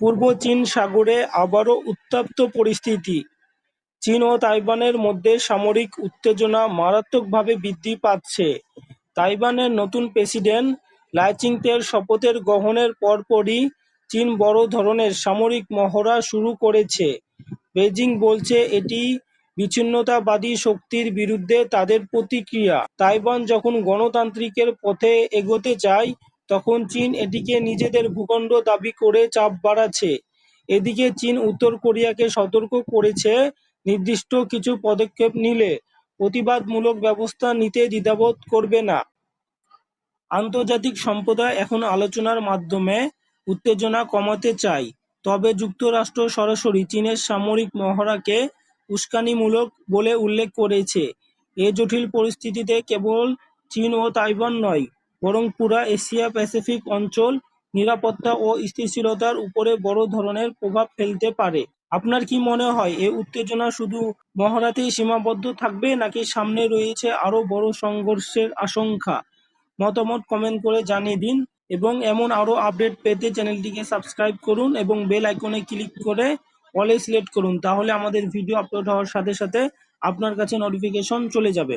পূর্ব চীন সাগরে আবারও উত্তপ্ত পরিস্থিতি। চীন ও তাইওয়ানের মধ্যে সামরিক উত্তেজনা মারাত্মকভাবে বৃদ্ধি পাচ্ছে। তাইওয়ানের নতুন প্রেসিডেন্ট লাই চিং-তের শপথের গ্রহণের পরপরই চীন বড় ধরনের সামরিক মহড়া শুরু করেছে। বেজিং বলছে এটি বিচ্ছিন্নতাবাদী শক্তির বিরুদ্ধে তাদের প্রতিক্রিয়া। তাইওয়ান যখন গণতান্ত্রিকের পথে এগোতে চায় তখন চীন এটিকে নিজেদের ভূখণ্ড দাবি করে চাপ বাড়াচ্ছে। এদিকে চীন উত্তর কোরিয়াকে সতর্ক করেছে, নির্দিষ্ট কিছু পদক্ষেপ নিলে প্রতিবাদমূলক ব্যবস্থা নিতে দ্বিধাবোধ করবে না। আন্তর্জাতিক সম্প্রদায় এখন আলোচনার মাধ্যমে উত্তেজনা কমাতে চায়, তবে যুক্তরাষ্ট্র সরাসরি চীনের সামরিক মহড়াকে উস্কানিমূলক বলে উল্লেখ করেছে। এ জটিল পরিস্থিতিতে কেবল চীন ও তাইওয়ান নয় বরং পুরা এশিয়া প্যাসিফিক অঞ্চল নিরাপত্তা ও স্থিতিশীলতার উপরে বড় ধরনের প্রভাব ফেলতে পারে। আপনার কি মনে হয়, এ উত্তেজনা শুধু মহড়াতেই সীমাবদ্ধ থাকবে, নাকি সামনে রয়েছে আরও বড় সংঘর্ষের আশঙ্কা? মতামত কমেন্ট করে জানিয়ে দিন এবং এমন আরও আপডেট পেতে চ্যানেলটিকে সাবস্ক্রাইব করুন এবং বেল আইকনে ক্লিক করে অলে সিলেক্ট করুন। তাহলে আমাদের ভিডিও আপলোড হওয়ার সাথে সাথে আপনার কাছে নোটিফিকেশন চলে যাবে।